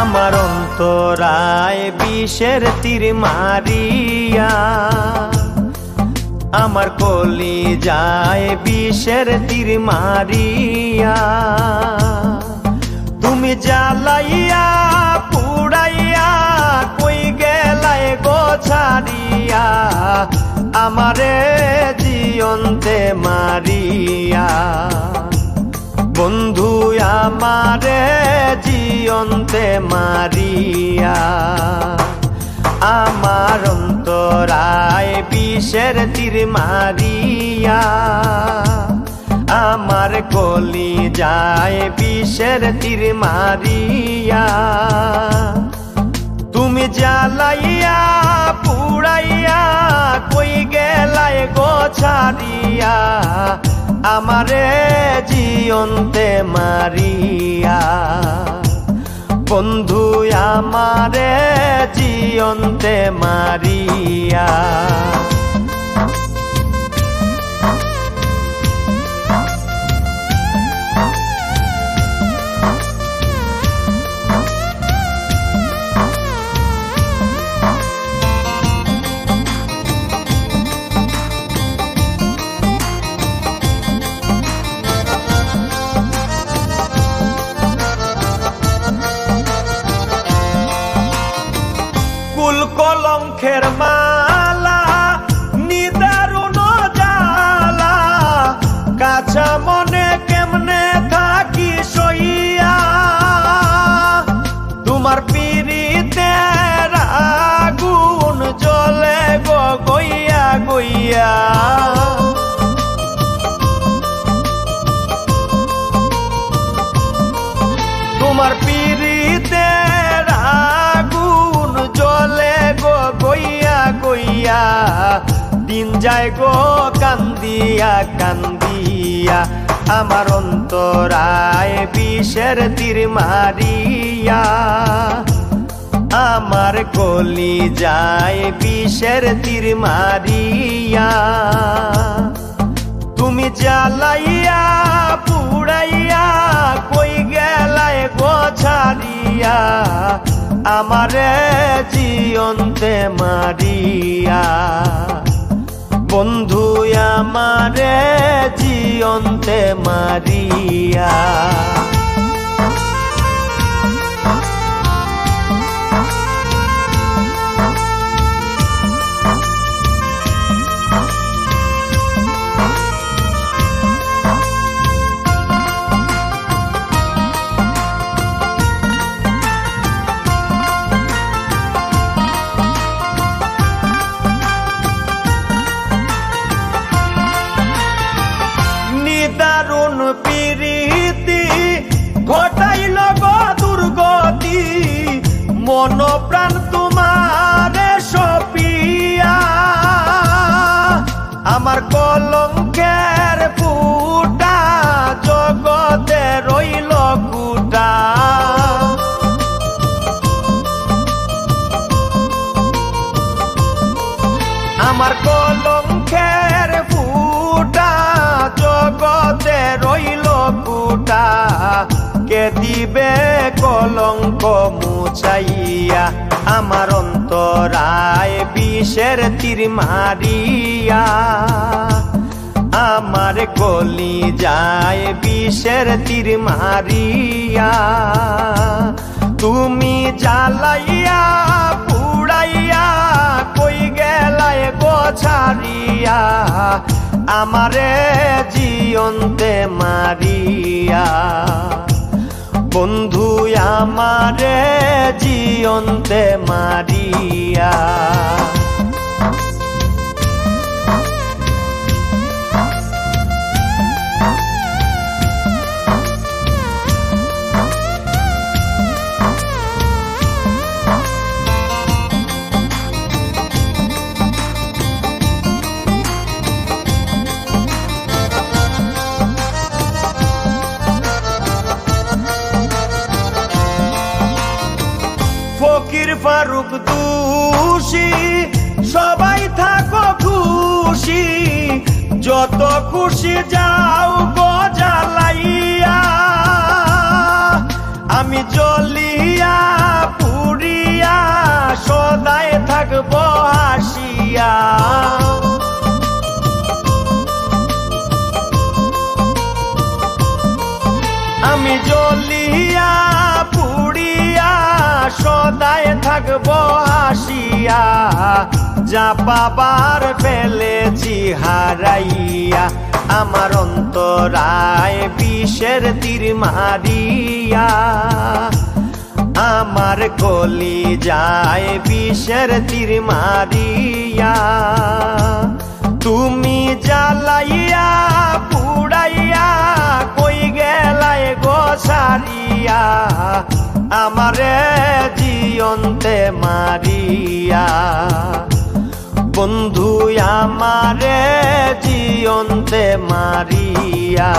অন্তরায় বিষের তীর মারিয়া। আমার কলি যায় বিষের তীর মারিয়া। তুমি জ্বালাইয়া, পুড়াইয়া, কই গেলাই গো ছাড়িয়া। আমারে জিয়ন্তে মারিয়া। আমারে জিয়ন্তে মারিয়া, আমার অন্তরায় বিষের তীর মারিয়া, আমার কলি যায় বিষের তীর মারিয়া। তুমি জ্বালাইয়া, পুড়াইয়া কই গেলাই গো ছাড়িয়া আমারে জিয়ন্তে মারিয়া। বন্ধু আমারে জিয়ন্তে মারিয়া। যায় গো কান্দিয়া কান্দিয়া, আমার অন্তরায় বিষের তীর মারিয়া। আমার কলি যায় বিষের তীর মারিয়া। তুমি জ্বালাইয়া, পুড়াইয়া, কই গেলাই গো ছাড়িয়া, আমারে জিয়ন্তে মারিয়া। বন্ধু আমারে জিয়ন্তে মারিয়া। মন প্রাণ দিবে কলঙ্ক মুছাইয়া আমার অন্তরায় বিষের তীর মারিয়া। আমার কলি যায় বিষের তীর মারিয়া। তুমি জ্বালাইয়া, পুড়াইয়া, কই গেলাই গো ছাড়িয়া? আমারে জিয়ন্তে মারিয়া। বন্ধু আমারে জিয়ন্তে মারিয়া। দোষী সবাই থাকো খুশি। যত খুশি যাও গো জ্বালাইয়া। আমি জ্বলিয়া পুরিয়া সদায় থাকব হাসিয়া। থাকব হাসিয়া যা পাবার ফেলেছি হারাইয়া, আমার অন্তরায় বিষের তীর মারিয়া। আমার কলি যায় বিষের তীর মারিয়া। তুমি জ্বালাইয়া, পুড়াইয়া আমারে জিয়ন্তে মারিয়া। বন্ধু আমারে জিয়ন্তে মারিয়া।